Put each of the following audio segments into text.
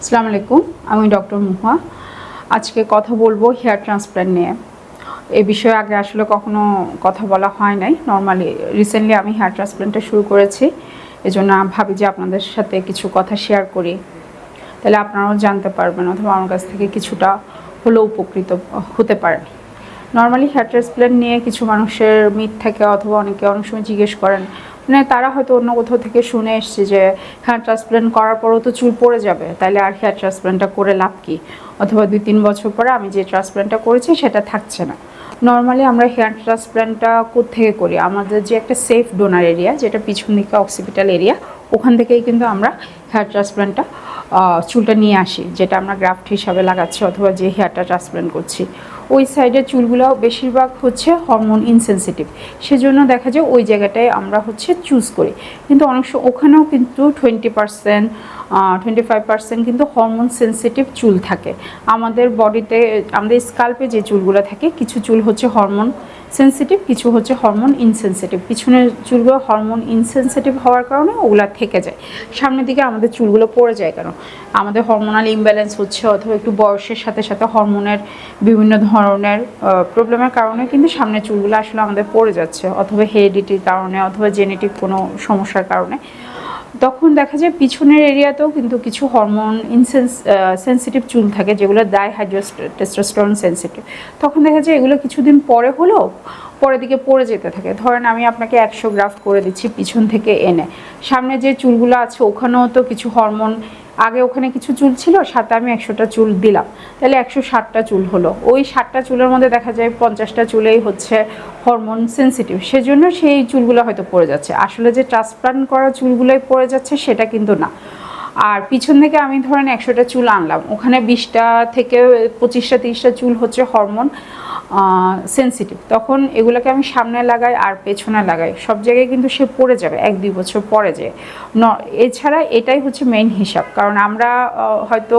আসসালামু আলাইকুম আমি ডক্টর মুহা। আজকে কথা বলব হেয়ার ট্রান্সপ্ল্যান্ট নিয়ে। এ বিষয়ে আগে আসলে কখনো কথা বলা হয় নাই। নর্মালি রিসেন্টলি আমি হেয়ার ট্রান্সপ্ল্যান্টটা শুরু করেছি। এজন্য ভাবি যে আপনাদের সাথে কিছু কথা শেয়ার করি। তাহলে আপনারাও জানতে পারবেন অথবা আমার কাছ থেকে কিছুটা হলেও উপকৃত হতে পারেন। নর্মালি হেয়ার ট্রান্সপ্ল্যান্ট নিয়ে কিছু মানুষের মিথ থাকে অথবা অনেকে অনেক সময় জিজ্ঞেস করেন। মানে তারা হয়তো অন্য কোথাও থেকে শুনে এসছে যে হেয়ার ট্রান্সপ্ল্যান্ট করার পরও তো চুল পড়ে যাবে তাহলে আর হেয়ার ট্রান্সপ্ল্যান্টটা করে লাভ কি? অথবা দুই তিন বছর পরে আমি যে ট্রান্সপ্ল্যান্টটা করেছি সেটা থাকছে না। নর্মালি আমরা হেয়ার ট্রান্সপ্ল্যান্টটা থেকে করি? আমাদের যে একটা সেফ ডোনার এরিয়া যেটা পিছন দিকে অক্সিপিটাল এরিয়া ওখান থেকেই কিন্তু আমরা হেয়ার ট্রান্সপ্ল্যান্টটা চুলটা নিয়ে আসি, যেটা আমরা গ্রাফট হিসাবে লাগাচ্ছি অথবা যে হেয়ারটা ট্রান্সপ্ল্যান্ট করছি। ওই সাইডের চুলগুলো বেশিরভাগ হচ্ছে হরমোন ইনসেন্সিটিভ সেজন্য দেখা যায় ওই জায়গাটায় আমরা হচ্ছে চুজ করি। কিন্তু অনেক সময় ওখানেও কিন্তু twenty percent twenty five percent কিন্তু হরমোন সেন্সিটিভ চুল থাকে। আমাদের বডিতে আমাদের স্কাল্পে যে চুলগুলো থাকে, কিছু চুল হচ্ছে হরমোন সেন্সিটিভ কিছু হচ্ছে হরমোন ইনসেন্সিটিভ পিছনের চুলগুলো হরমোন ইনসেন্সিটিভ হওয়ার কারণে ওগুলা থেকে যায়। সামনের দিকে আমাদের চুলগুলো পড়ে যায় কেন? আমাদের হরমোনাল ইমব্যালেন্স হচ্ছে অথবা একটু বয়সের সাথে সাথে হরমোনের বিভিন্ন ধরনের প্রবলেমের কারণে কিন্তু সামনের চুলগুলো আসলে আমাদের পড়ে যাচ্ছে। অথবা হেরিডিটির কারণে অথবা জেনেটিক কোনো সমস্যার কারণে। তখন দেখা যায় পিছনের এরিয়াতেও কিন্তু কিছু হরমোন ইনসেন্স সেন্সিটিভ চুল থাকে যেগুলো ডাইহাইড্রোস হাইড্রোস্টেস্টোস্টেরন সেন্সিটিভ তখন দেখা যায় এগুলো কিছুদিন পরে হলেও পরের দিকে পড়ে যেতে থাকে। ধরেন আমি আপনাকে একশো গ্রাফ করে দিচ্ছি পিছন থেকে এনে। সামনে যে চুলগুলো আছে ওখানেও তো কিছু হরমোন আগে ওখানে কিছু চুল ছিল, সাথে আমি একশোটা চুল দিলাম। তাহলে একশো ষাটটা চুল হলো। ওই ষাটটা চুলের মধ্যে দেখা যায় পঞ্চাশটা চুলেই হচ্ছে হরমোন সেন্সিটিভ সেজন্য সেই চুলগুলো হয়তো পড়ে যাচ্ছে। আসলে যে ট্রান্সপ্লান্ট করা চুলগুলোই পড়ে যাচ্ছে, সেটা কিন্তু না। আর পিছন থেকে আমি ধরেন একশোটা চুল আনলাম। ওখানে বিশটা থেকে পঁচিশটা, তিরিশটা চুল হচ্ছে হরমোন সেন্সিটিভ তখন এগুলোকে আমি সামনে লাগাই আর পেছনে লাগাই। সব জায়গায় কিন্তু সে পড়ে যাবে, এক দুই বছর পরে যে। ন, এছাড়া এটাই হচ্ছে মেইন হিসাব। কারণ আমরা হয়তো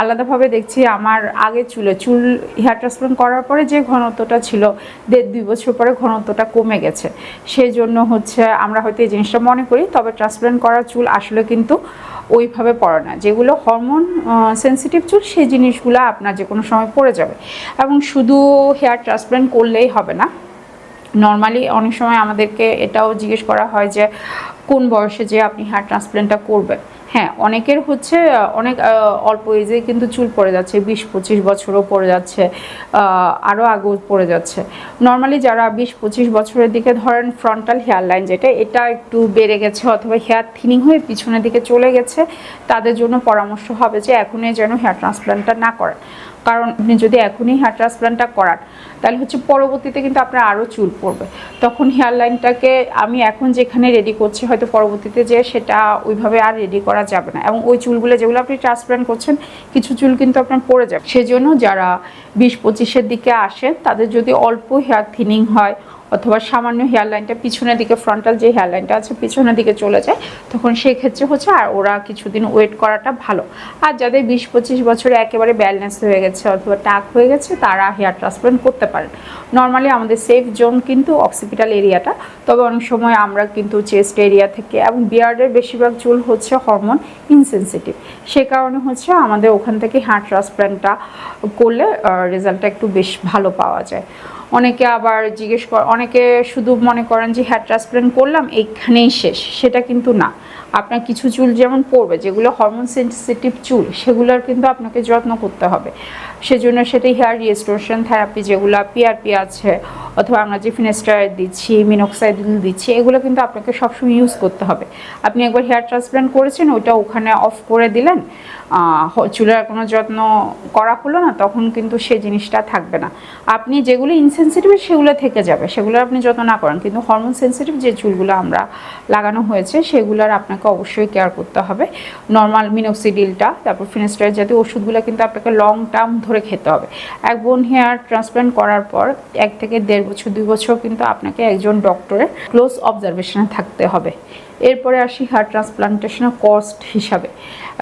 আলাদাভাবে দেখছি আমার আগে চুলে, চুল হেয়ার ট্রান্সপ্লান্ট করার পরে যে ঘনত্বটা ছিল, দেড় দুই বছর পরে ঘনত্বটা কমে গেছে। সেই জন্য হচ্ছে আমরা হয়তো এই জিনিসটা মনে করি, তবে ট্রান্সপ্লান্ট করা চুল আসলে কিন্তু ওইভাবে পড়ে না। যেগুলো হরমোন সেন্সিটিভ চুল, সেই জিনিসগুলো আপনার যে কোনো সময় পড়ে যাবে। এবং শুধু হেয়ার ট্রান্সপ্লান্ট করলেই হবে না। নর্মালি অনেক সময় আমাদেরকে এটাও জিজ্ঞেস করা হয় যে, কোন বয়সে যে আপনি হেয়ার ট্রান্সপ্লান্টটা করবেন? হ্যাঁ অনেকের হচ্ছে, অনেক অল্প এজে কিন্তু চুল পড়ে যাচ্ছে, বিশ পঁচিশ বছরও পড়ে যাচ্ছে আরও আগেও পড়ে যাচ্ছে। নর্মালি যারা বিশ পঁচিশ বছরের দিকে ধরেন ফ্রন্টাল হেয়ার লাইন যেটা, এটা একটু বেড়ে গেছে অথবা হেয়ার থিনিং হয়ে পিছনের দিকে চলে গেছে, তাদের জন্য পরামর্শ হবে যে, এখনই যেন হেয়ার ট্রান্সপ্লান্টটা না করেন। কারণ আপনি যদি এখনই হেয়ার ট্রান্সপ্লান্টটা করান, তাহলে হচ্ছে পরবর্তীতে কিন্তু আপনার আরও চুল পড়বে। তখন হেয়ার লাইনটাকে আমি এখন যেখানে রেডি করছি, হয়তো পরবর্তীতে যে সেটা ওইভাবে আর রেডি করা যাবে না। এবং ওই চুলগুলো যেগুলো আপনি ট্রান্সপ্লান্ট করছেন, কিছু চুল কিন্তু আপনার পড়ে যাবে। সেজন্য যারা বিশ পঁচিশের দিকে আসেন, তাদের যদি অল্প হেয়ার থিনিং হয় অথবা সামান্য হেয়ার লাইনটা পিছনের দিকে ফ্রন্টাল যে হেয়ার লাইনটা আছে পিছনের দিকে চলে যায়, তখন সেই ক্ষেত্রে হচ্ছে আর ওরা কিছুদিন ওয়েট করাটা ভালো। আর যাদের বিশ পঁচিশ বছরে একেবারে ব্যালেন্স হয়ে গেছে অথবা টাক হয়ে গেছে, তারা হেয়ার ট্রান্সপ্লান্ট করতে পারেন। নর্মালি আমাদের সেফ জোন কিন্তু অক্সিপিটাল এরিয়াটা তবে অনেক সময় আমরা কিন্তু চেস্ট এরিয়া থেকে এবং বিয়ার্ডের বেশিরভাগ চুল হচ্ছে হরমোন ইনসেন্সিটিভ সে কারণে হচ্ছে আমাদের ওখান থেকে হেয়ার ট্রান্সপ্লান্টটা করলে রেজাল্টটা একটু বেশ ভালো পাওয়া যায়। অনেকে আবার জিজ্ঞেস কর, অনেকে শুধু মনে করেন যে হ্যাঁ ট্রান্সপ্লান্ট করলাম, এইখানেই শেষ, সেটা কিন্তু না। আপনার কিছু চুল যেমন পড়বে, যেগুলো হরমোন সেন্সিটিভ চুল, সেগুলোর কিন্তু আপনাকে যত্ন করতে হবে। সেজন্য সেটাই হেয়ার রিস্টোরেশন থেরাপি যেগুলো পিআরপি আছে, অথবা আমরা যে ফিনেস্টার দিচ্ছি মিনক্সাইডিল দিচ্ছি, এগুলো কিন্তু আপনাকে সবসময় ইউজ করতে হবে। আপনি একবার হেয়ার ট্রান্সপ্লান্ট করেছেন, ওইটা ওখানে অফ করে দিলেন চুলের কোনো যত্ন করা হলো না, তখন কিন্তু সে জিনিসটা থাকবে না। আপনি যেগুলো ইনসেন্সিটিভ সেগুলো থেকে যাবে সেগুলো আপনি যত্ন না করেন। কিন্তু হরমোন সেন্সিটিভ যে চুলগুলো আমরা লাগানো হয়েছে, সেগুলোর আপনাকে অবশ্যই কেয়ার করতে হবে। নর্মাল মিনোক্সিডিলটা তারপর ফিনেস্টার জাতীয় ওষুধগুলো কিন্তু আপনাকে লং টার্ম ধরে খেতে হবে। এক বোন হেয়ার ট্রান্সপ্লান্ট করার পর এক থেকে দেড় বছর, দুই বছর কিন্তু আপনাকে একজন ডক্টরের ক্লোজ অবজারভেশনে থাকতে হবে। এরপরে আসি হেয়ার ট্রান্সপ্লান্টেশনের কস্ট হিসাবে।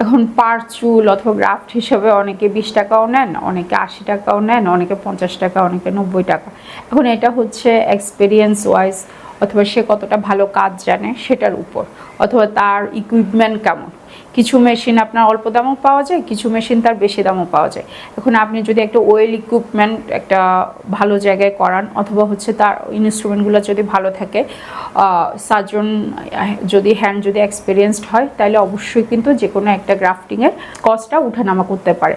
এখন পার চুল অথবা গ্রাফট হিসাবে অনেকে বিশ টাকাও নেন, অনেকে আশি টাকাও নেন, অনেকে পঞ্চাশ টাকা, অনেকে নব্বই টাকা। এখন এটা হচ্ছে এক্সপিরিয়েন্স ওয়াইজ অথবা সে কতটা ভালো কাজ জানে সেটার উপর, অথবা তার ইকুইপমেন্ট কেমন। কিছু মেশিন আপনার অল্প দামও পাওয়া যায়, কিছু মেশিন তার বেশি দামও পাওয়া যায়। এখন আপনি যদি একটা ওয়েল ইকুইপমেন্ট একটা ভালো জায়গায় করান, অথবা হচ্ছে তার ইনস্ট্রুমেন্টগুলো যদি ভালো থাকে সার্জন যদি হ্যান্ড যদি এক্সপিরিয়েন্সড হয়, তাহলে অবশ্যই কিন্তু যে কোনো একটা গ্রাফটিংয়ের কস্টটা উঠানামা করতে পারে।